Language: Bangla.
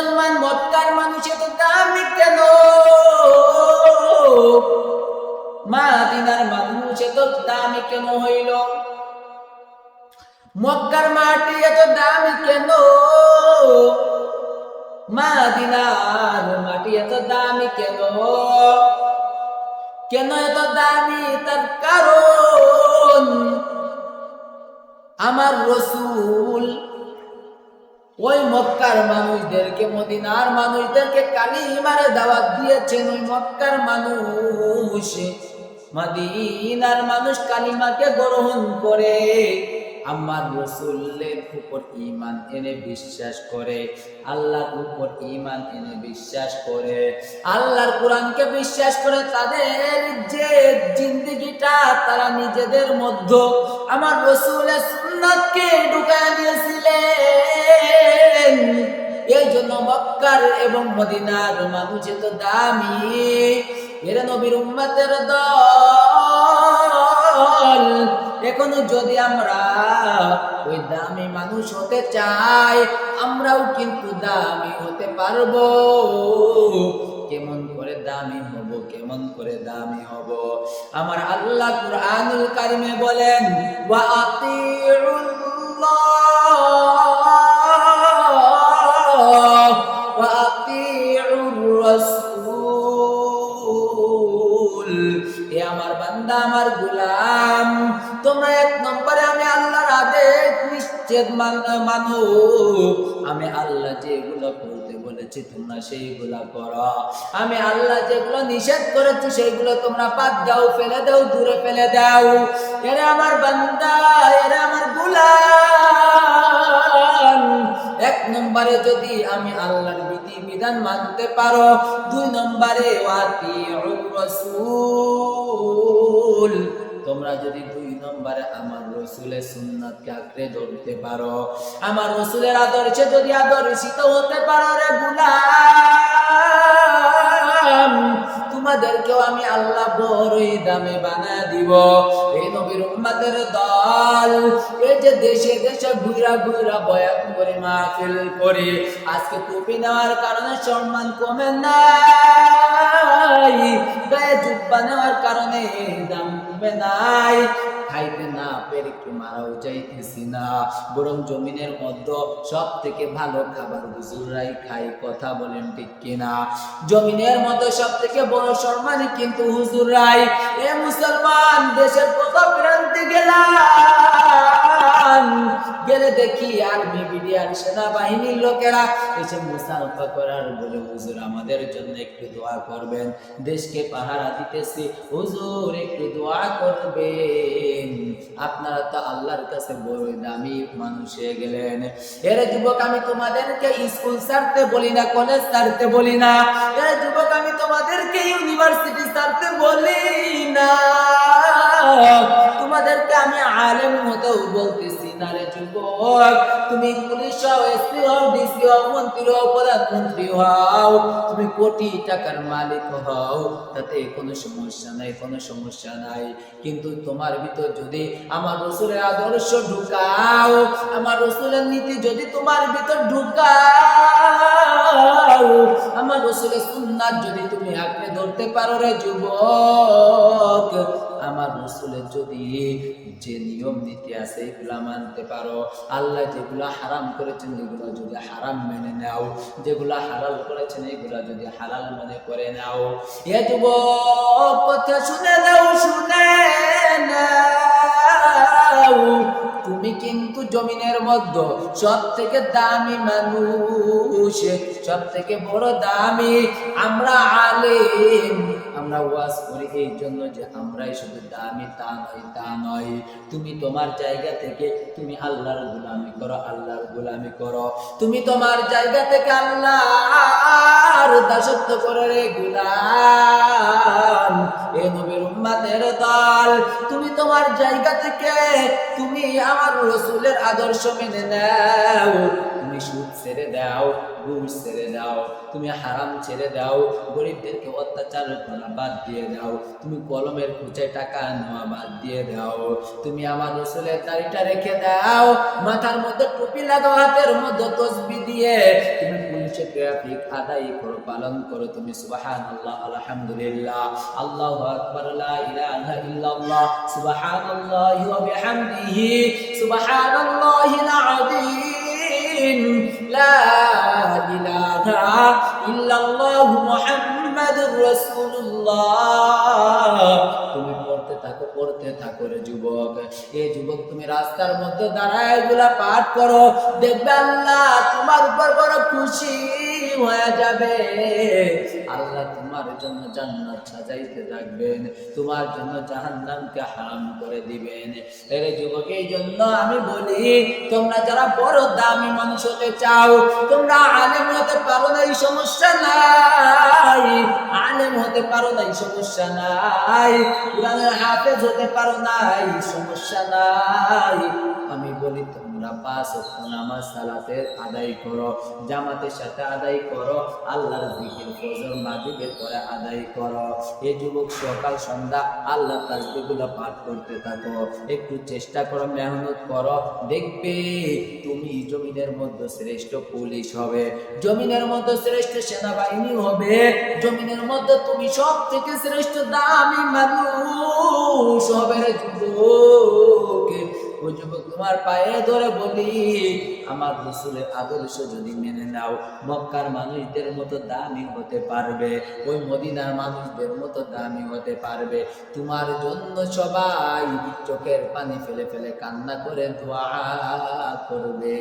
মুসলমান মক্কার মানুষ এত দামি কেন? মাদিনার মানুষ এত দামি কেন হইল? মক্কার মাটি এত দামি কেন? মাদিনার মাটি এত দামি কেন? কেন এত দামি? তার কারণ আমার রসুল ওই মক্কার মানুষদেরকে, মদিনার মানুষদেরকে কালিমারে দাওয়াত দিয়েছেন ওই মক্কার মানুষ। মদিনার মানুষ কালিমাকে গ্রহণ করে। আমার রসুলের উপর ইমান এনে বিশ্বাস করে, আল্লাহর উপর ইমান এনে বিশ্বাস করে। আল্লাহর কোরআনকে বিশ্বাস করে তাদের যে জিন্দগিটা তারা নিজেদের মধ্যে। আমার রসুলের সুন্নাতকে ঢুকায় দিয়েছিলেন। এই জন্য মক্কার এবং মদিনার মানুষ এত দামি। এরা নবীর উম্মতের দল। এখনও যদি আমরা ওই দামি মানুষ হতে চাই, আমরাও কিন্তু দামি হতে পারব। কেমন করে দামি হব, কেমন করে দামি হব? আমার আল্লাহ কুরআনুল কারিমে বলেন, ওয়া আতিউল্লাহ। নিশ্চিত মানো আমি আল্লাহ যেগুলো করতে বলেছি, তোমরা সেইগুলা করো। আমি আল্লাহ যেগুলো নিষেধ করেছি, সেইগুলো তোমরা বাদ দাও, ফেলে দাও, দূরে ফেলে দাও। এরা আমার বান্দা, এরা আমার গোলাম। এক নম্বরে যদি আমি আল্লাহর বিধি বিধান মানতে পারো, দুই নম্বরে তোমরা যদি নম্বরে আমার রসুলের সুন্নাতকে আঁকড়ে ধরতে পারো। আমার রসুলের আদর্শে যদি আদর্শিত হতে পারো রে গুলাম, তোমাদেরকেও আমি আল্লাহ বড়ই দামে বানা দিব। এই নবীর উম্মাদের দল, এই যে দেশে দেশে ঘুরা ঘুরা বয়ান করে মাহফিল করে, আজকে টুপি নেওয়ার কারণে সম্মান কমে নাই। গায়ে জুব্বা নেওয়ার কারণে দাম কমে নাই। খাইতে না পেরে একটু মারাও যাইতেছি না। বরং জমিনের মধ্যে সব থেকে ভালো খাবার হুজুরাই খাই কথা বলেন ঠিক কিনা। জমিনের মধ্যে সব থেকে বড় সম্মানই কিন্তু হুজুরাই এ মুসলমান, দেশের কোথাও প্রান্তে গেলাম। গেলে দেখি আর্মি, বিডিআর সেনাবাহিনীর লোকেরা এসে মুসাফা করার বলে, হুজুর, আমাদের জন্য একটু দোয়া করবেন। দেশকে পাহারা দিতেছি। হুজুর, একটু দোয়া করবেন। আপনারা তো আল্লাহর কাছে বড় দামি মানুষ হয়ে গেলেন। এর যুবক, আমি তোমাদেরকে স্কুল ছাড়তে বলি না, কলেজ ছাড়তে বলি না। এর যুবক, আমি তোমাদেরকে ইউনিভার্সিটি ছাড়তে বলি না। আমি আলেম হতেও বলতেছি না রে যুবক, তুমি পুলিশ হও, এসপি হও, ডিসি হও, মন্ত্রী হও, প্রধানমন্ত্রী হও, তুমি কোটি টাকার মালিক হও, তাতে কোনো সমস্যা নাই, কোনো সমস্যা নাই। কিন্তু তোমার ভিতর যদি আমার রসুলের আদর্শ ঢুকাও, আমার রসুলের নীতি যদি তোমার ভিতর ঢুকাও, আমার রসুলের সুন্নাত যদি তুমি আঁকড়ে ধরতে পারো রে যুবক আমার রসুলের যদি যে নিয়ম নীতি আছে, এগুলা মানতে পারো। আল্লাহ যেগুলো হারাম করেছেন, এগুলো যদি হারাম মেনে নাও। যেগুলো হালাল করেছেন, এগুলো যদি হালাল মনে করে নাও। এ যুব কথা শুনে নাও, শুনে তুমি কিন্তু জমিনের মধ্যে সব থেকে দামি মানুষ সব থেকে বড় দামি আমরা আলেম। আমরা ওয়াজ করি এই জন্য যে আমরাই শুধু দামি, তা নয় তা নয়। তুমি তোমার জায়গা থেকে তুমি আল্লাহর গোলামি করো, আল্লাহর গোলামি করো। তুমি তোমার জায়গা থেকে আল্লাহর দাসত্ব করো রে গুলাম। এ নবীর উম্মাতের দল তুমি তোমার জায়গা থেকে তুমি আমার রসুলের আদর্শ মেনে নাও। তুমি সুদ ছেড়ে দাও ঘুষ ছেড়ে দাও, তুমি হারাম ছেড়ে দাও, গরিবদেরকে অত্যাচার করা বাদ দিয়ে দাও, তুমি কলমের খুঁচায় টাকা নেওয়া বাদ দিয়ে দাও। তুমি আমার রসুলের দাড়িটা রেখে দাও, মাথার মধ্যে টুপি লাগাও হাতের মধ্যে তসবি দিয়ে তুমি পুলিশে ট্রাফিক আদায় করো পালন করো তুমি আলহামদুলিল্লাহ। আল্লাহু মুহাম্মাদুর রাসূলুল্লাহ। তুমি থাকো থাকো রে যুবক। এ যুবক, তুমি রাস্তার মধ্যে দাঁড়ায় এগুলা পাঠ করো। দেখবে আল্লাহ তোমার উপর বড় খুশি হয়ে যাবে। আল্লাহ তোমার জন্য জান্নাত সাজাইতে থাকবেন, তোমার জন্য জাহান্নামকে হারাম করে দিবেন। এর যুবক এই জন্য আমি বলি, তোমরা যারা বড় দামি মানুষ হতে চাও, তোমরা আলেম হতে পারো না, এই সমস্যা নাই। আলেম হতে পারো না, এই সমস্যা নাই। কোরআনের হাফেজ হতে পারো না, এই সমস্যা নাই। আমি বলি, তোমরা পাঁচ নামাজ সালাতের আদায় করো, জামাতের সাথে আদায় করো, আল্লাহর জিকির, ফজর, মাগরিবের পরে আদায় করো। এই যুবক সকাল, সন্ধ্যা আল্লাহ তাসবিহগুলো পাঠ করতে থাকো। একটু চেষ্টা করো, মেহনত করো। দেখবে তুমি জমিনের মধ্যে শ্রেষ্ঠ পুলিশ হবে। জমিনের মধ্যে শ্রেষ্ঠ সেনাবাহিনী হবে। জমিনের মধ্যে তুমি সব থেকে শ্রেষ্ঠ দামি মানুষ হবে যুবক। ওই যুবক তোমার পায়ে ধরে বলি, আমার রসুলের আদর্শ যদি মেনে নাও, মক্কার মানুষদের মতো দামি হতে পারবে, ওই মদিনার মানুষদের মতো দামি হতে পারবে। তোমার জন্য সবাই চোখের পানি ফেলে ফেলে কান্না করে ধোয়া করবে।